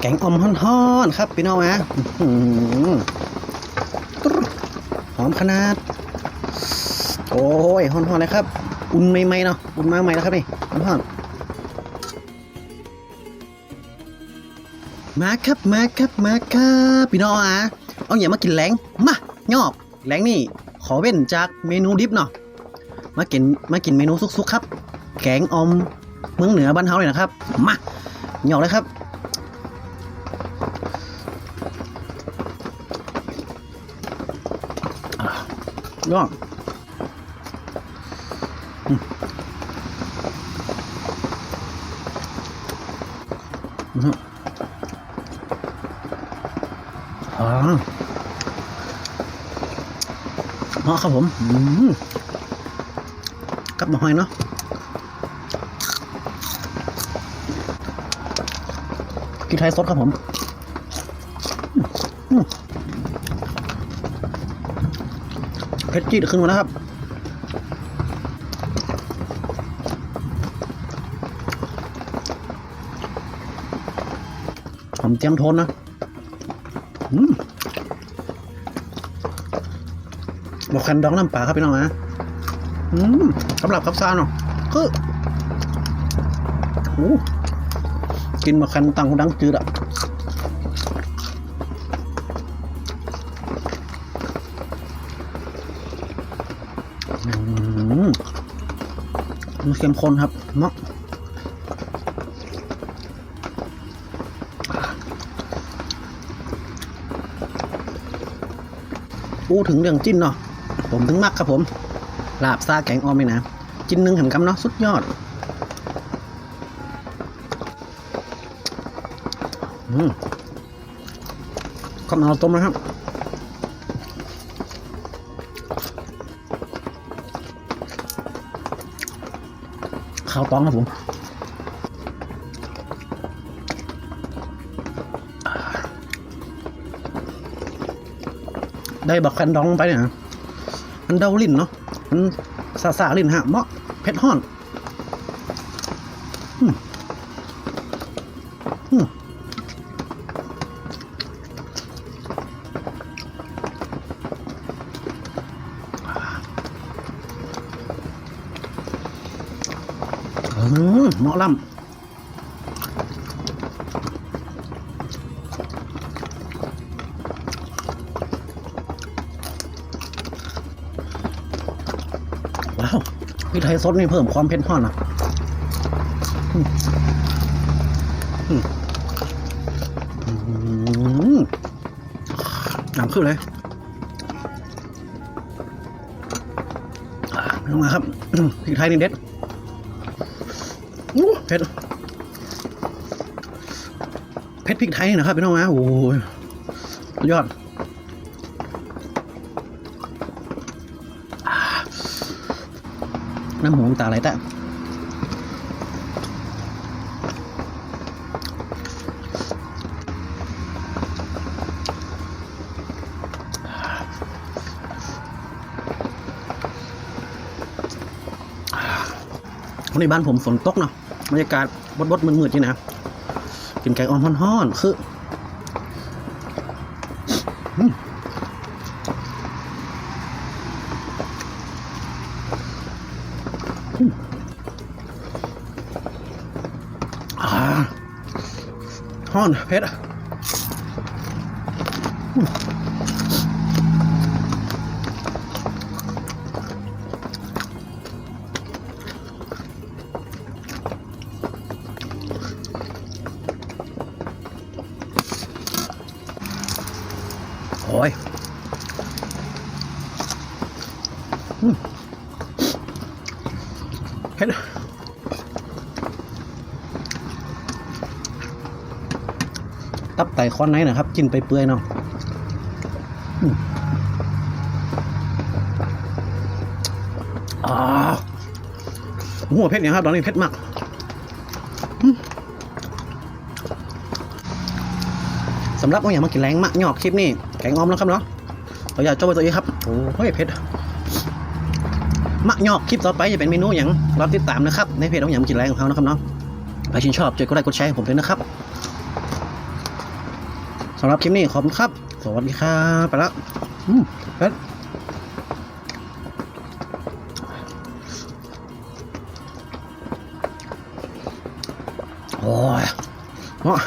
แกงอมฮ้อนๆครับพี่น้องฮะหอมขนาด โอ้ยฮ้อนๆเลยครับ อุ่นใหม่ๆเนาะอุ่นมาใหม่แล้วครับนี่ฮ้อนๆมาครับมาครับมาครับพี่น้องฮะเอาอย่ามากินแหลงมาหยอกแหลงนี่ ขอเว้นจากเมนูดิบเนาะมากินมากินเมนูสุกๆครับ แกงออมเมืองเหนือบ้านเฮาเลยนะครับมาหยอกเลยครับ ยอดอืมอ๋อเหมาะครับผมอืมกับมาหอยเนาะกินไทยสดครับผม อืม เผ็ดจีดขึ้นมาแล้วครับหอมเจียมทนนะอืมบอกคันดองน้ำปลาครับพี่น้องนะสำหรับกับซาเนาะคือกินมาคันตังหูดังจืดอะ มันเข้มข้นครับเนาะพูดถึงเรื่องจิ้นเนาะผมถึงมักครับผมลาบซาแกงออมนี่นะ จิ้นหนึ่งเห็นคำเนาะสุดยอด อืมข้าวเหนียวต้มนะครับ ข้าวต้องครับผมได้บักคันดองไปเนี่ยมันเดาลิ้นเนาะ มันสาสาลิ้นฮะเหมาะเผ็ดห้อน อืมอืม เหมาะล่ำว้าวพริกไทยสดนี่เพิ่มความเผ็ดร้อนะอืมอืมน้ำขึ้นเลยลงมาครับพริกไทยนี่เด็ด เผ็ดเผ็ดพริกไทยนะครับพี่น้องนะโอ้ยยอดน้ำหูน้ำตาไหลแต่ วันนี้บ้านผมฝนตกเนาะบรรยากาศบดบดมืดๆนี่นะกินไก่อ่อนฮ้อนๆคืออืมอ่าฮ้อนเผ็ดอ เผ็ดตับไตคอนไหนนะครับ กินไปเปื่อยเนาะอืมอ่าหัวเผ็ดเนี่ยครับ ตอนนี้เผ็ดมากสำหรับว่าอย่างมากินแรงมากหยอกคลิปนี่แกงออมแล้วครับเนาะเราอยากจ้ไปตัวนี้ครับ โอ้ยเผ็ด มักยอกคลิปต่อไปจะเป็นเมนูอย่างรอติดตามนะครับ ในเพจของหยำกินแรงของเขานะครับเนาะใครชื่นชอบช่วยกดไลค์กดแชร์ให้ผมด้วยนะครับสำหรับคลิปนี้ขอบคุณครับ สวัสดีครับไปแล้วอืมไปโอ้ยเนาะ